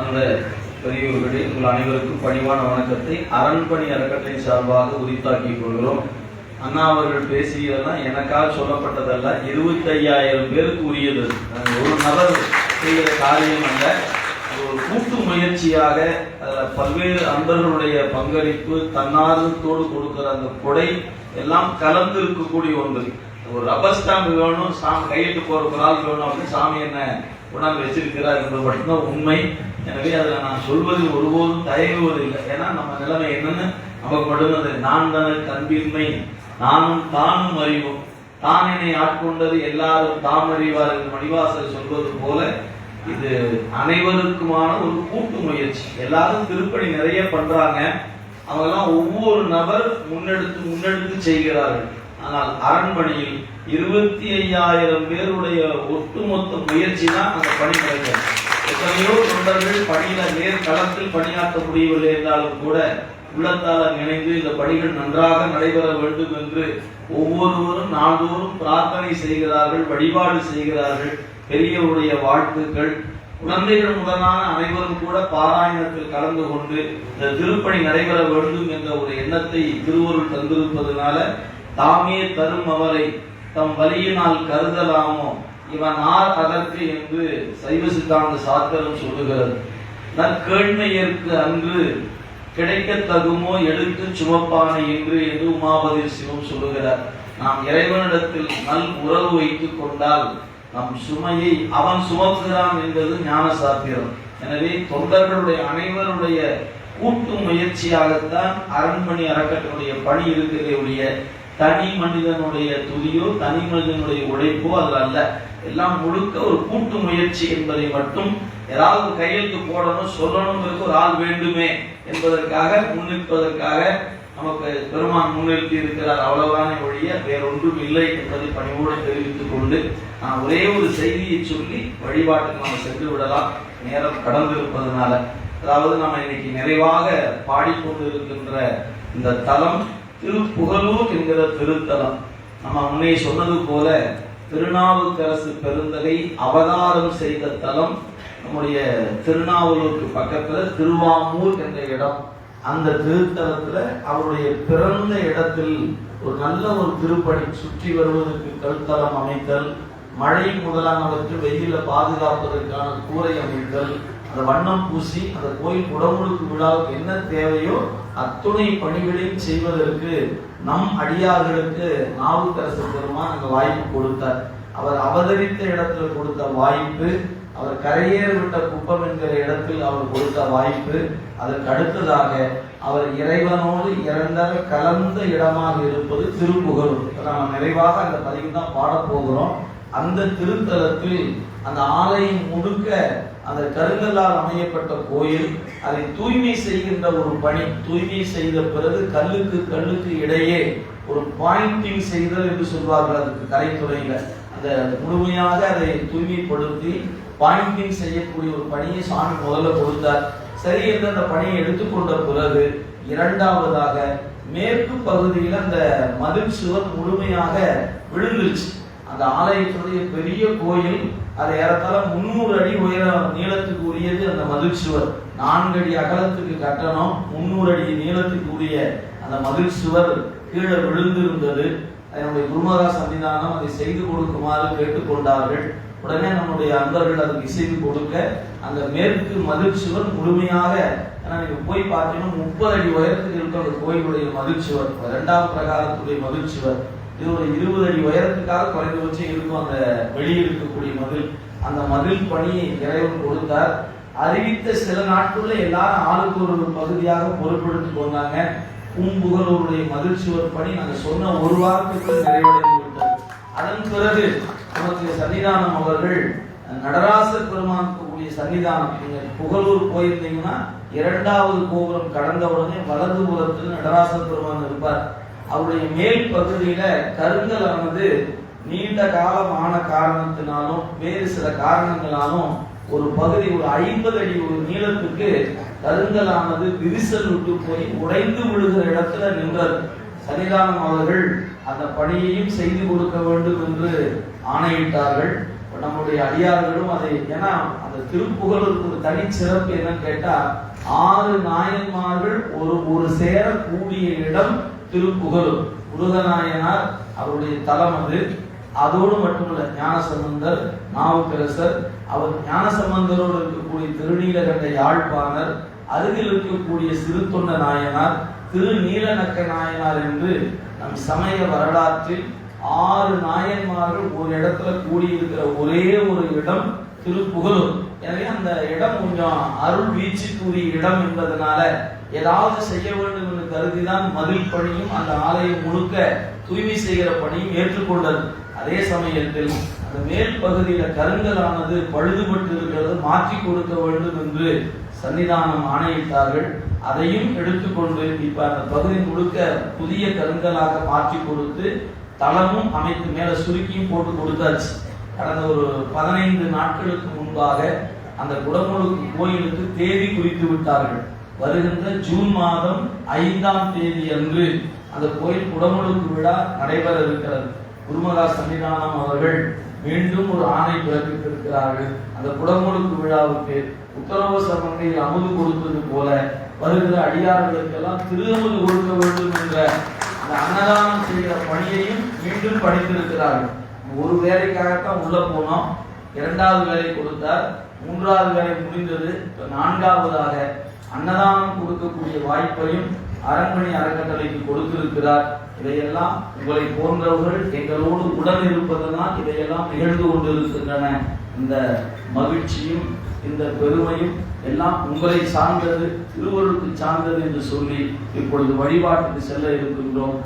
அந்த பெரியோர்களே உங்கள் அனைவருக்கும் பணிவான வணக்கத்தை அரண்பணி அறக்கட்டளை சார்பாக உரித்தாக்கிக் கொள்கிறோம். அண்ணா அவர்கள் பேசியதெல்லாம் எனக்காக சொல்லப்பட்டதல்ல. இருபத்தி ஐயாயிரம் பேருக்கு உரியது. ஒரு நபர் செய்கிற காரியம் அல்ல. ஒரு கூட்டு முயற்சியாக அதில் பல்வேறு அன்பர்களுடைய பங்களிப்பு தன்னார்வத்தோடு கொடுக்கிற அந்த கொடை எல்லாம் கலந்து இருக்கக்கூடிய ஒன்று. ஒரு ரப்பர் ஸ்டாம்ப் வேணும் சாமி கையெழுத்து போற ஒரு ஆள் வேணும் அப்படின்னு சாமி என்ன கொண்டாந்து வச்சிருக்கிறார் என்பது மட்டும்தான் உண்மை. எனவே அதில் நான் சொல்வதில் ஒருபோதும் தயங்குவது இல்லை. ஏன்னா நம்ம நிலைமை என்னன்னு நமக்கு மட்டும் அது நான் தனது கண்பின்மை நானும் தானும் அறிவோம். தான் என்னை ஆட்கொண்டது எல்லாரும் தாம் அறிவார் என்று சொல்வது போல இது அனைவருக்குமான ஒரு கூட்டு முயற்சி. எல்லாரும் திருப்பணி நிறைய பண்றாங்க. அவங்கெல்லாம் ஒவ்வொரு நபர் முன்னெடுத்து முன்னெடுத்து செய்கிறார்கள். ஆனால் அரண்மனையில் இருபத்தி ஐயாயிரம் பேருடைய ஒட்டுமொத்த முயற்சி தான் அந்த பணி கிடைக்கும் எத்தனையோ தொண்டர்கள் பணியில நேர்களத்தில் பணியாற்ற முடியவில்லை என்றாலும் கூட உள்ளத்தால் இணைந்து இந்த பணிகள் நன்றாக நடைபெற வேண்டும் என்று ஒவ்வொருவரும் நாள்தோறும் பிரார்த்தனை செய்கிறார்கள் வழிபாடு செய்கிறார்கள். பெரியவருடைய வாழ்த்துக்கள். குழந்தைகள் உடனான அனைவரும் கூட பாராயணத்தில் கலந்து கொண்டு இந்த திருப்பணி நடைபெற வேண்டும் என்ற ஒரு எண்ணத்தை திருவருள் தந்திருப்பதனால தாமே தரும் அவரை தம் வலியினால் கருதலாமோ? இவன் ஆர் அதற்கு என்று சைவ சித்தாந்த சாத்திரம் சொல்லுகிறது. நற்கேழ்மையற்கு அன்று கிடைக்க தகுமோ? எடுத்து சுமப்பானை என்று என்று உமாபதி சிவம் சொல்லுகிறார். நாம் இறைவனிடத்தில் நல் உறவு வைத்துக் கொண்டால் நம் சுமையை அவன் சுமக்குகிறான் என்பது ஞான சாத்திரம். எனவே தொண்டர்களுடைய அனைவருடைய கூட்டு முயற்சியாகத்தான் அரண்மனை அறக்கட்டளுடைய பணி இருக்கிறதையுடைய தனி மனிதனுடைய துதியோ தனி மனிதனுடைய உழைப்போ அது அல்ல. எல்லாம் முழுக்க ஒரு கூட்டு முயற்சி என்பதை மட்டும் ஏதாவது கையெழுத்து போடணும் சொல்லணுங்கிறதுக்கு ஒரு ஆள் வேண்டுமே என்பதற்காக முன்னிற்பதற்காக நமக்கு பெருமான் முன்னிறுத்தி இருக்கிறார். அவ்வளவுதானே ஒழிய வேறொன்றும் இல்லை என்பதை பணிவோடு தெரிவித்துக் கொண்டு நான் ஒரே ஒரு செய்தியை சொல்லி வழிபாட்டுக்கு நம்ம சென்று விடலாம். நேரம் கடந்து இருப்பதனால அதாவது நம்ம இன்னைக்கு நிறைவாக பாடிக்கொண்டு இருக்கின்ற இந்த தலம் திருப்புகலூர் என்கிற திருத்தலம். நம்ம முன்னே சொன்னது போல திருநாவுக்கரசு பெருந்தகை அவதாரம் செய்த தலம் நம்முடைய திருநாவலூருக்கு பக்கத்துல திருவாமூர் என்ற இடம். அந்த திருத்தலத்துல அவருடைய பிறந்த இடத்தில் ஒரு நல்ல ஒரு திருப்பணி சுற்றி வருவதற்கு கருத்தலம் அமைத்தல் மழை முதலானவற்றை வெயில பாதுகாப்பதற்கான கூரை அமைத்தல் அந்த வண்ணம் பூசி அந்த கோயில் குடமுழுக்கு விழாவுக்கு என்ன தேவையோ அத்துணை பணிகளையும் செய்வதற்கு நம் அடியார்களுக்கு நாவுக்கரசு பெருமான் அங்கே வாய்ப்பு கொடுத்தார். அவர் அவதரித்த இடத்துல கொடுத்த வாய்ப்பு அவர் கரையேற விட்ட குப்பம் என்கிற இடத்தில் அவர் கொடுத்த வாய்ப்பு அதற்கு அடுத்ததாக அவர் இறைவனோடு இறந்த கலந்த இடமாக இருப்பது திருப்புகழூர் இப்ப நிறைவாக அந்த பதிவு தான் பாடப்போகிறோம் அந்த திருத்தலத்தில் அந்த ஆலயம் முழுக்க அந்த கருங்கல்லால் அமையப்பட்ட கோயில் அதை தூய்மை செய்கின்ற ஒரு பணி தூய்மை செய்த பிறகு கல்லுக்கு கல்லுக்கு இடையே ஒரு பாயிண்டிங் செய்தல் என்று சொல்வார்கள் அதுக்கு கலைத்துறையில. அந்த முழுமையாக அதை தூய்மைப்படுத்தி பாயிண்டிங் செய்யக்கூடிய ஒரு பணியை சாமி முதல்ல கொடுத்தார். சரி என்று அந்த பணியை எடுத்துக்கொண்ட பிறகு இரண்டாவதாக மேற்கு பகுதியில் அந்த மதில் சுவர் முழுமையாக விழுந்துருச்சு. அந்த ஆலயத்துடைய பெரிய கோயில் அது ஏறத்தாழ முன்னூறு அடி உயர நீளத்துக்கு உரியது அந்த மதுச்சுவர். நான்கு அடி அகலத்துக்கு கட்டணம் முன்னூறு அடி நீளத்துக்கு உரிய அந்த மதுச்சுவர் கீழே விழுந்திருந்தது. அதனுடைய குருமகா சன்னிதானம் அதை செய்து கொடுக்குமாறு கேட்டுக்கொண்டார்கள். உடனே நம்முடைய அன்பர்கள் அதுக்கு இசைவு கொடுக்க அந்த மேற்கு மதில் முழுமையாக ஏன்னா நீங்க போய் பார்த்தீங்கன்னா முப்பது அடி உயரத்துக்கு இருக்க அந்த கோயிலுடைய மதில் இரண்டாம் பிரகாரத்துடைய மதில் இது ஒரு இருபது அடி உயரத்துக்காக குறைந்தபட்சம் இருக்கும் அந்த வெளியே இருக்கக்கூடிய மதில் அந்த மதில் பணி இறைவன் கொடுத்தார். அறிவித்த சில நாட்களில் எல்லாரும் ஆளுக்கு ஒரு பகுதியாக பொறுப்பெடுத்து போனாங்க பூம்புகலூருடைய மதில் சுவர் பணி நாங்கள் சொன்ன ஒரு வாரத்துக்குள் நிறைவடைந்து விட்டது. அதன் பிறகு நமக்கு சன்னிதானம் அவர்கள் நடராசர் பெருமானுக்கு கூடிய சன்னிதானம் நீங்கள் புகழூர் போயிருந்தீங்கன்னா இரண்டாவது கோபுரம் கடந்த உடனே வலது புறத்தில் நடராசர் பெருமான் இருப்பார். அவருடைய மேல் பகுதியில கருங்கலானது நீண்ட காலம் ஆன காரணத்தினாலும் வேறு சில காரணங்களாலும் ஒரு பகுதி ஒரு ஐம்பது அடி ஒரு நீளத்துக்கு கருங்கலானது விரிசல் விட்டு போய் உடைந்து விழுகிற இடத்துல நின்றது. சன்னிதானம் அவர்கள் அந்த பணியையும் செய்து கொடுக்க வேண்டும் என்று ஆணையிட்டார்கள். நம்முடைய அடியார்களும் அதை ஏன்னா அந்த திருப்புகழுக்கு ஒரு தனி சிறப்பு என்னன்னு கேட்டா ஆறு நாயன்மார்கள் ஒரு ஒரு சேர கூடிய இடம் திருப்புகழ் முருகநாயனார் அவருடைய தலம் அது. அதோடு மட்டுமல்ல ஞானசம்பந்தர் நாவுக்கரசர் அவர் ஞானசம்பந்தரோடு இருக்கக்கூடிய திருநீலகண்ட யாழ்ப்பாணர் அருகில் இருக்கக்கூடிய சிறுத்தொண்ட நாயனார் திருநீலநக்க நாயனார் என்று நம் சமய வரலாற்றில் ஆறு நாயன்மார்கள் ஒரு இடத்துல கூடியிருக்கிற ஒரே ஒரு இடம் திருப்புகழும். எனவே அந்த இடம் கொஞ்சம் அருள் வீச்சுக்குரிய இடம் என்பதனால ஏதாவது செய்ய வேண்டும் என்று கருதிதான் மதில் பணியும் அந்த ஆலயம் முழுக்க தூய்மை செய்கிற பணியும் ஏற்றுக்கொண்டது. அதே சமயத்தில் அந்த மேல் பகுதியில கருங்கலானது பழுதுபட்டு இருக்கிறது மாற்றி கொடுக்க வேண்டும் என்று சன்னிதானம் ஆணையிட்டார்கள். அதையும் எடுத்துக்கொண்டு இப்ப அந்த பகுதி முழுக்க புதிய கருங்கலாக மாற்றி கொடுத்து தளமும் அமைத்து மேல சுருக்கியும் போட்டு கொடுத்தாச்சு. கடந்த ஒரு பதினைந்து நாட்களுக்கு முன்பாக அந்த குடமுழுக்கு கோயிலுக்கு தேதி குறித்து விட்டார்கள். வருகின்ற ஜூன் மாதம் ஐந்தாம் தேதி அன்று அந்த கோயில் குடமுழுக்கு விழா நடைபெற இருக்கிறது குருமகா சன்னிதானம் அவர்கள் மீண்டும் ஒரு ஆணை பிறப்பித்திருக்கிறார்கள். அந்த குடமுழுக்கு விழாவுக்கு உத்தரவு சமங்கையில் அமுது கொடுத்தது போல வருகிற அடியார்களுக்கெல்லாம் திருமுது கொடுக்க வேண்டும் என்ற அந்த அன்னதானம் செய்கிற பணியையும் மீண்டும் படித்திருக்கிறார்கள். ஒரு வேலைக்காகத்தான் உள்ள போனோம். இரண்டாவது வேலை கொடுத்தார். மூன்றாவது வேலை முடிந்தது. நான்காவதாக அன்னதானம் கொடுக்கக்கூடிய வாய்ப்பையும் அரண்மனை அறக்கட்டளைக்கு கொடுத்திருக்கிறார். இதையெல்லாம் உங்களை போன்றவர்கள் எங்களோடு உடன் இருப்பதுதான் இதையெல்லாம் நிகழ்ந்து கொண்டிருக்கின்றன. இந்த மகிழ்ச்சியும் இந்த பெருமையும் எல்லாம் உங்களை சார்ந்தது திருவருளுக்கு சார்ந்தது என்று சொல்லி இப்பொழுது வழிபாட்டுக்கு செல்ல இருக்கின்றோம்.